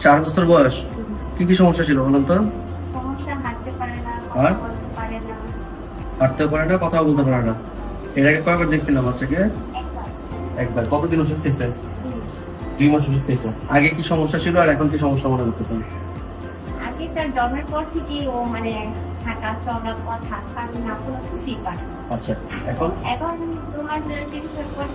চার বছর বয়স। কি কি সমস্যা ছিল বলুন তো? আর? কথা পারে না। হাঁটতে পারে না কথা বলতে পারে না। এর আগে কয়বার দেখছিলাম বাচ্চাকে? একবার। কতদিন ওষুধ খেয়েছে? দুই মাস। ওষুধ খেয়েছে। আগে কি সমস্যা ছিল আর এখন কি সমস্যা মনে করতেছেন? আগে স্যার জন্মের পর থেকেই ও মানে হাঁটা চলা কথা কারণ কোনো কিছুই পারে আচ্ছা এখন? এখন ধরে চিকিৎসার পর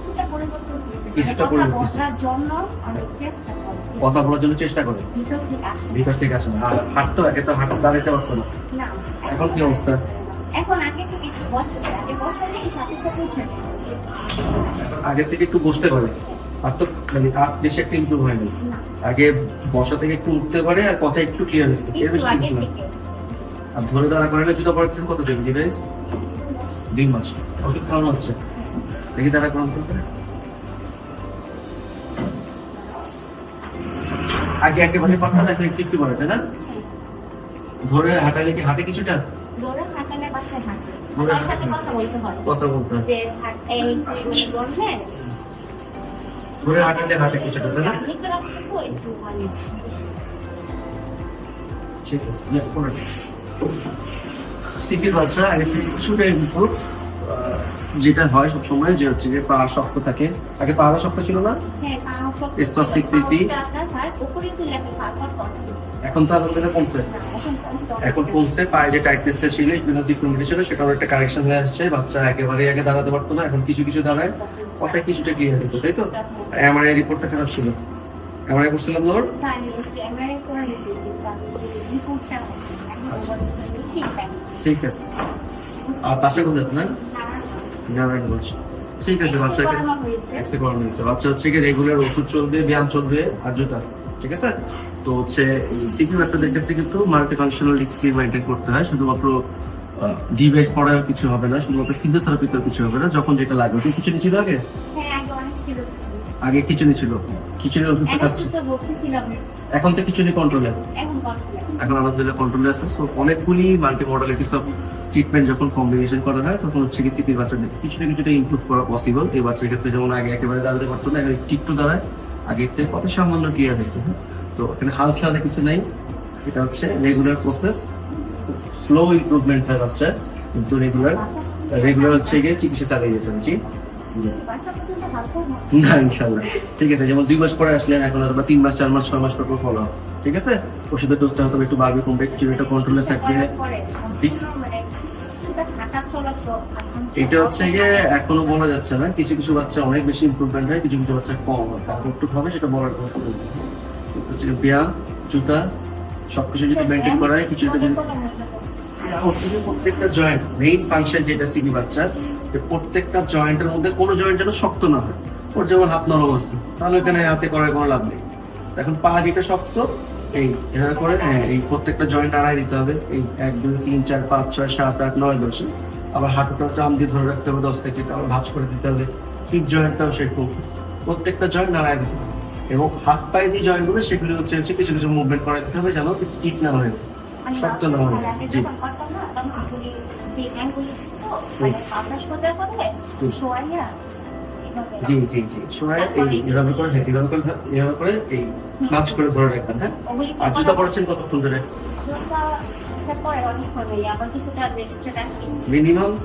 কিছুটা পরিবর্তন হয়েছে। মানে কিছুটা কথা পরিবর্তন। বলার জন্য অনেক চেষ্টা করে। কথা বলার জন্য চেষ্টা করে? ভিতর থেকে আসে ভিতর থেকে আসে না। আর হাঁটতো আগে তো হাঁটতে দাঁড়াতে পারতো না। না। এখন কি অবস্থা? এখন আগে তো কিছু বসতে আগে বসতে থেকে সাথে সাথে উঠে আগে থেকে একটু বসতে পারে। আর তো মানে আর বেশি একটা ইমপ্রুভ হয়নি আগে বসা থেকে একটু উঠতে পারে আর কথা একটু ক্লিয়ার হয়েছে। এর বেশি কিছু না। আর ধরে দাঁড়া করে জুতো পড়াচ্ছেন কত দিন ডিভাইস দুই মাস। ওষুধ খাওয়ানো হচ্ছে? দেখি দাঁড়া করান তো আগে একেবারে পারতাম এখন একটু একটু তাই না ধরে হাঁটালে কি হাঁটে কিছুটা? দৌড়ে হাঁটালে বাসায় হাঁটে। তার সাথে কথা বলতে হয়। কথা বলতে হয়। যে এই তুমি বললে। ধরে হাঁটালে হাঁটে কিছুটা তাই না আপনি তো তো একটু মানে ঠিক আছে। সিপির বাচ্চা আগে থেকে কিছুটা ইমপ্রুভ যেটা হয় সবসময় যে হচ্ছে যে পা শক্ত থাকে। আগে পা শক্ত ছিল না? হ্যাঁ সব আপনার বলতে হয়। এখন তো আলহামদুলিল্লাহ কমছে। এখন কমছে। পায়ে যে টাইটনেসটা ছিল ইকুইনাস ডিফর্মিটি ছিল সেটার একটা কারেকশন হয়ে আসছে। বাচ্চা একেবারে আগে দাঁড়াতে পারতো না এখন কিছু কিছু দাঁড়ায়। কথায় কিছুটা ক্লিয়ার হয়েছে তাই তো? আমার এই রিপোর্টটা খারাপ ছিল। আমার করছিলাম ধর আচ্ছা। ঠিক আছে। আর পাশে কোথায় না বলছি। ঠিক আছে বাচ্চাকে। এক্সরে করানো হয়েছে। বাচ্চা হচ্ছে কি রেগুলার ওষুধ চলবে ব্যায়াম চলবে আর জুতা ঠিক আছে? তো হচ্ছে এই বাচ্চাদের ক্ষেত্রে কিন্তু মাল্টি ফাংশনাল মেনটেন করতে হয়। শুধুমাত্র ডিভাইস পড়ায় কিছু হবে না শুধুমাত্র ফিজিওথেরাপিতেও কিছু হবে না যখন যেটা লাগবে। তুই খিচুড়ি ছিল আগে? হ্যাঁ, আগে খিচুড়ি। ছিল। খিচুড়ি ওষুধ খাচ্ছি। এখন তো খিচুড়ি কন্ট্রোলে এখন কন্ট্রোল এখন আলহামদুলিল্লাহ কন্ট্রোলে আছে। সো অনেকগুলি মাল্টি মডালিটিস অফ ট্রিটমেন্ট যখন কম্বিনেশন করা হয় তখন হচ্ছে কি সিপির বাচ্চাদের কিছুটা কিছুটা ইমপ্রুভ করা পসিবল এই বাচ্চার ক্ষেত্রে যেমন আগে একেবারে দাঁড়াতে পারতো না এখন একটু দাঁড়ায়। আগে থেকে কত সামান্য ক্লিয়ার হয়েছে হ্যাঁ? তো এখানে হাল ছাড়া কিছু নাই। এটা হচ্ছে রেগুলার প্রসেস স্লো ইমপ্রুভমেন্ট হয় বাচ্চার কিন্তু রেগুলার রেগুলার হচ্ছে গিয়ে চিকিৎসা চালিয়ে যেতে ভাবছে না। ইনশাল্লাহ ঠিক আছে যেমন দুই মাস পরে আসলেন এখন বা তিন মাস চার মাস ছয় মাস পর ফলো ঠিক আছে? ওষুধের ডোজটা হয়তো একটু বাড়বে কমবে কিছুটা কন্ট্রোলে থাকবে। মানে এটা হচ্ছে গিয়ে এখনও বলা যাচ্ছে না। কিছু কিছু বাচ্চা অনেক বেশি ইমপ্রুভমেন্ট হয় কিছু কিছু বাচ্চা কম হয়। একটু হবে সেটা বলার কোনো সুযোগ হচ্ছে ব্যায়াম জুতা সবকিছু যদি মেনটেন করা হয় কিছুটা যদি হচ্ছে যে প্রত্যেকটা জয়েন্ট মেইন ফাংশন যেটা বাচ্চার যে প্রত্যেকটা জয়েন্টের মধ্যে কোনো জয়েন্ট যেন শক্ত না হয়। ওর যেমন হাত নরম আছে তাহলে ওখানে হাতে করার কোনো লাভ নেই। এখন পা যেটা শক্ত এই এভাবে করে হ্যাঁ এই প্রত্যেকটা জয়েন্ট আড়াই দিতে হবে। এই এক দুই তিন চার পাঁচ ছয় সাত আট নয় দশে। আবার হাঁটুটা চাম দিয়ে ধরে রাখতে হবে দশ থেকে আবার ভাঁজ করে দিতে হবে। হিপ জয়েন্টটাও সেরকম। প্রত্যেকটা জয়েন্ট আড়াই দিতে হবে। এবং হাত পায়ে যে জয়েন্টগুলো সেগুলো হচ্ছে হচ্ছে কিছু কিছু মুভমেন্ট করা দিতে হবে যেন স্টিফ না হয় শক্ত না হয়। জি। যে আঙ্গুলি তো মানে পাতা সোজা করে। শোয়াইয়া জি জি জি। সময় এই এভাবে করে হ্যাঁ, এভাবে করে এভাবে করে এই ভাঁজ করে ধরে রাখবেন হ্যাঁ? আর জুতা পড়াচ্ছেন কতক্ষণ ধরে? হয়ে মিনিমাম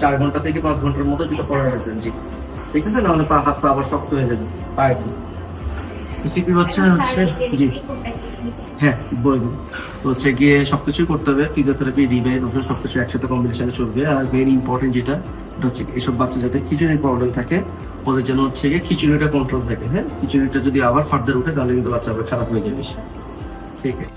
চার ঘণ্টা থেকে পাঁচ ঘণ্টার মতো জুতা পরে রাখবেন জি। ঠিক আছে নাহলে পা হাত পা আবার শক্ত হয়ে যাবে পায়ে সিপি বাচ্চা হচ্ছে জি। হ্যাঁ বলব তো হচ্ছে গিয়ে সবকিছুই করতে হবে ফিজিওথেরাপি রিবে ওষুধ সবকিছু একসাথে কম্বিনেশনে চলবে আর ভেরি ইম্পর্টেন্ট যেটা হচ্ছে এসব বাচ্চা যাতে খিচুড়ির প্রবলেম থাকে, ওদের জন্য হচ্ছে গিয়ে খিচুড়িটা কন্ট্রোল থাকে হ্যাঁ? খিচুড়িটা যদি আবার ফার্দার উঠে, তাহলে কিন্তু বাচ্চা আবার খারাপ হয়ে যাবে ঠিক আছে।